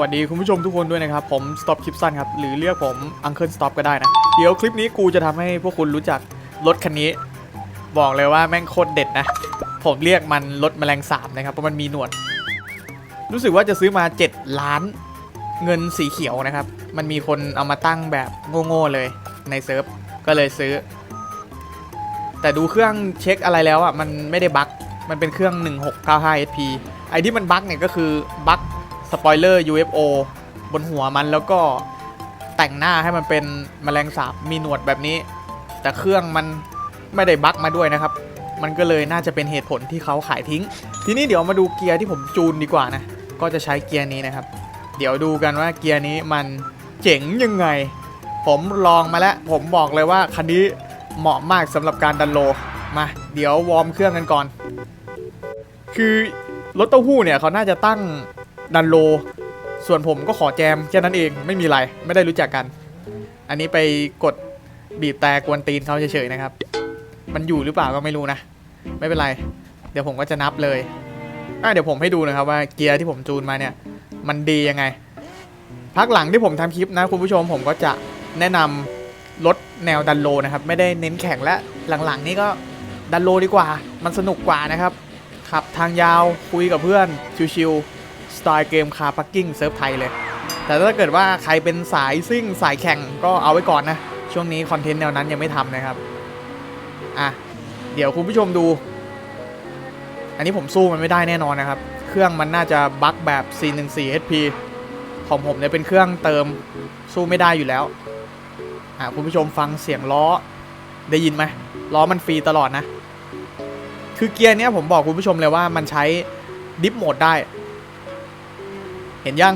วัสดีคุณผู้ชมทุกคนด้วยนะครับ ผม Stop คลิปสั้นครับ หรือเรียกผม Uncle Stop ก็ได้นะ เดี๋ยวคลิปนี้กูจะทำให้พวกคุณรู้จักรถคันนี้ บอกเลยว่าแม่งโคตรเด็ดนะ ผมเรียกมันรถแมลงสาบนะครับ เพราะมันมีหนวด รู้สึกว่าจะซื้อมา 7 ล้านเงินสีเขียวนะครับ มันมีคนเอามาตั้งแบบโง่ๆเลยในเซิร์ฟก็เลยซื้อ แต่ดูเครื่องเช็คอะไรแล้วอะมันไม่ได้บั๊กมันเป็นเครื่อง 1695 SP ไอ้ที่มันบั๊กเนี่ยก็คือบั๊ก สปอยเลอร์ UFO บนหัวมันแล้วก็แต่งหน้าให้มันเป็นแมลงสาบมีหนวดแบบนี้ แต่เครื่องมันไม่ได้บั๊กมาด้วยนะครับ มันก็เลยน่าจะเป็นเหตุผลที่เขาขายทิ้ง ทีนี้เดี๋ยวมาดูเกียร์ที่ผมจูนดีกว่านะ ก็จะใช้เกียร์นี้นะครับ เดี๋ยวดูกันว่าเกียร์นี้มันเจ๋งยังไง ผมลองมาแล้ว ผมบอกเลยว่าคันนี้เหมาะมากสำหรับการดันโลมา เดี๋ยววอร์มเครื่องกันก่อน คือรถเต้าหู้เนี่ยเขาน่าจะตั้ง ดันโล ส่วนผมก็ขอแจมแค่นั้นเองไม่มีอะไรไม่ได้รู้จักกัน อันนี้ไปกดบีบแต่กวนตีนเขาเฉยๆนะครับ มันอยู่หรือเปล่าก็ไม่รู้นะ ไม่เป็นไร เดี๋ยวผมก็จะนับเลยอะเดี๋ยวผมให้ดูนะครับว่าเกียร์ที่ผมจูนมาเนี่ย มันดียังไง พักหลังที่ผมทำคลิปนะคุณผู้ชมผมก็จะแนะนำรถแนวดันโลนะครับ ไม่ได้เน้นแข่งและหลังๆ นี่ก็ดันโลดีกว่า มันสนุกกว่านะครับขับทางยาวคุยกับเพื่อนชิวๆ สไตล์เกมคาร์พักกิ้งเซิร์ฟไทยเลย แต่ถ้าเกิดว่าใครเป็นสายซิ่งสายแข่งก็เอาไว้ก่อนนะ ช่วงนี้คอนเทนต์แนวนั้นยังไม่ทำนะครับ อะ เดี๋ยวคุณผู้ชมดู อันนี้ผมสู้มันไม่ได้แน่นอนนะครับ เครื่องมันน่าจะบั๊กแบบ 414 HP ของผมเนี่ยเป็นเครื่องเติมสู้ไม่ได้อยู่แล้ว อะคุณผู้ชมฟังเสียงล้อได้ยินไหมล้อมันฟรีตลอดนะ คือเกียร์เนี้ยผมบอกคุณผู้ชมเลยว่ามันใช้ดิฟโหมดได้ เห็นยัง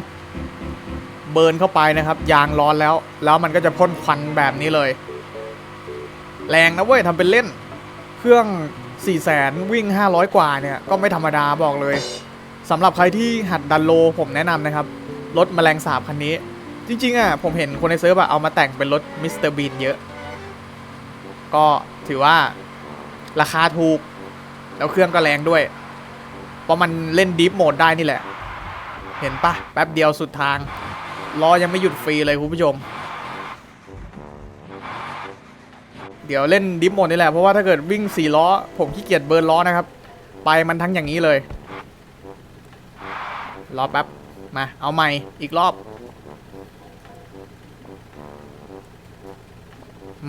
เบิร์นเข้าไปนะครับ ยางร้อนแล้ว แล้วมันก็จะพ่นควันแบบนี้เลย แรงนะเว้ยทำเป็นเล่น เครื่อง4 0 0แสนวิ่ง 500 กว่าเนี่ย ก็ไม่ธรรมดาบอกเลยสำหรับใครที่หัดดันโลผมแนะนำนะครับ รถแมลงสาบคันนี้ จริง ๆอะผมเห็นคนในเซิร์ฟอะเอามาแต่งเป็นรถมิสเตอร์บีนเยอะ ก็ถือว่าราคาถูก แล้วเครื่องก็แรงด้วย เพราะมันเล่นดีฟโหมดได้นี่แหละ เห็นปะแป๊บเดียวสุดทางล้อยังไม่หยุดฟรีเลยคุณผู้ชม เดี๋ยวเล่นดิฟโหมดนี่แหละเพราะว่าถ้าเกิดวิ่ง4ล้อ ผมขี้เกียจเบิร์นล้อนะครับ ไปมันทั้งอย่างนี้เลยรอแป๊บมาเอาใหม่อีกรอบ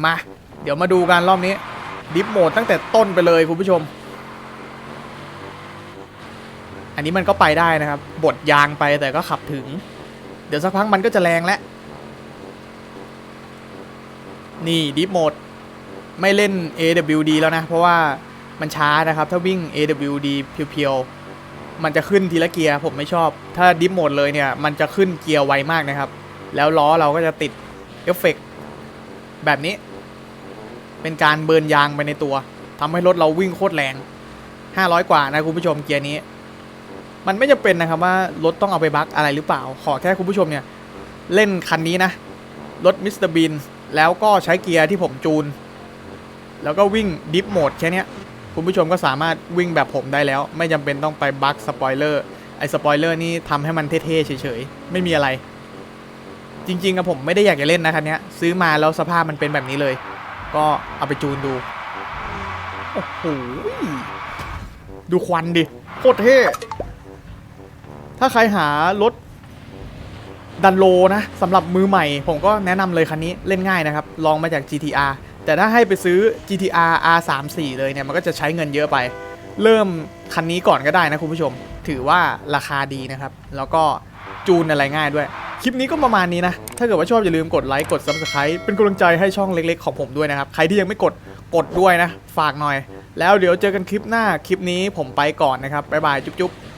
มา เดี๋ยวมาดูกันรอบนี้ ดิฟโหมดตั้งแต่ต้นไปเลยคุณผู้ชม อั นนี้มันก็ไปได้นะครับ บดยางไปแต่ก็ขับถึง เดี๋ยวสักพักมันก็จะแรงแล้ว นี่ดิฟโหมดไม่เล่น AWD แล้วนะ เพราะว่ามันช้านะครับ ถ้าวิ่ง AWD เพียวๆ มันจะขึ้นทีละเกียร์ผมไม่ชอบ ถ้าดิฟโหมดเลยเนี่ย มันจะขึ้นเกียร์ไวมากนะครับ แล้วล้อเราก็จะติดเอฟเฟกต์แบบนี้ เป็นการเบิร์นยางไปในตัวทำให้รถเราวิ่งโคตรแรง 500 กว่านะคุณผู้ชมเกียร์นี้ มันไม่จำเป็นนะครับว่ารถต้องเอาไปบั๊กอะไรหรือเปล่า ขอแค่คุณผู้ชมเนี่ย เล่นคันนี้นะ รถมิสเตอร์บินแล้วก็ใช้เกียร์ที่ผมจูน แล้วก็วิ่งดิฟโหมดแค่นี้คุณผู้ชมก็สามารถวิ่งแบบผมได้แล้ว ไม่จำเป็นต้องไปบั๊กสปอยเลอร์ไอ้สปอยเลอร์นี่ทำให้มันเท่ๆเฉยๆ ไม่มีอะไร จริงๆอะผมไม่ได้อยากจะเล่นนะคันนี้ซื้อมาแล้วสภาพมันเป็นแบบนี้เลย ก็เอาไปจูนดู โอ้โหดูควันดิโคตรเท่ ถ้าใครหารถดันโลนะสำหรับมือใหม่ ผมก็แนะนำเลยคันนี้เล่นง่ายนะครับ ลองมาจาก GTR แต่ถ้าให้ไปซื้อ GTR R34 เลยเนี่ย มันก็จะใช้เงินเยอะไป เริ่มคันนี้ก่อนก็ได้นะคุณผู้ชม ถือว่าราคาดีนะครับ แล้วก็จูนอะไรง่ายด้วย คลิปนี้ก็ประมาณนี้นะ ถ้าเกิดว่าชอบอย่าลืมกดไลค์กด Subscribe เป็นกำลังใจให้ช่องเล็กๆของผมด้วยนะครับ ใครที่ยังไม่กดกดด้วยนะ ฝากหน่อย แล้วเดี๋ยวเจอกันคลิปหน้าคลิปนี้ผมไปก่อนนะครับบ๊ายบายจุ๊บๆ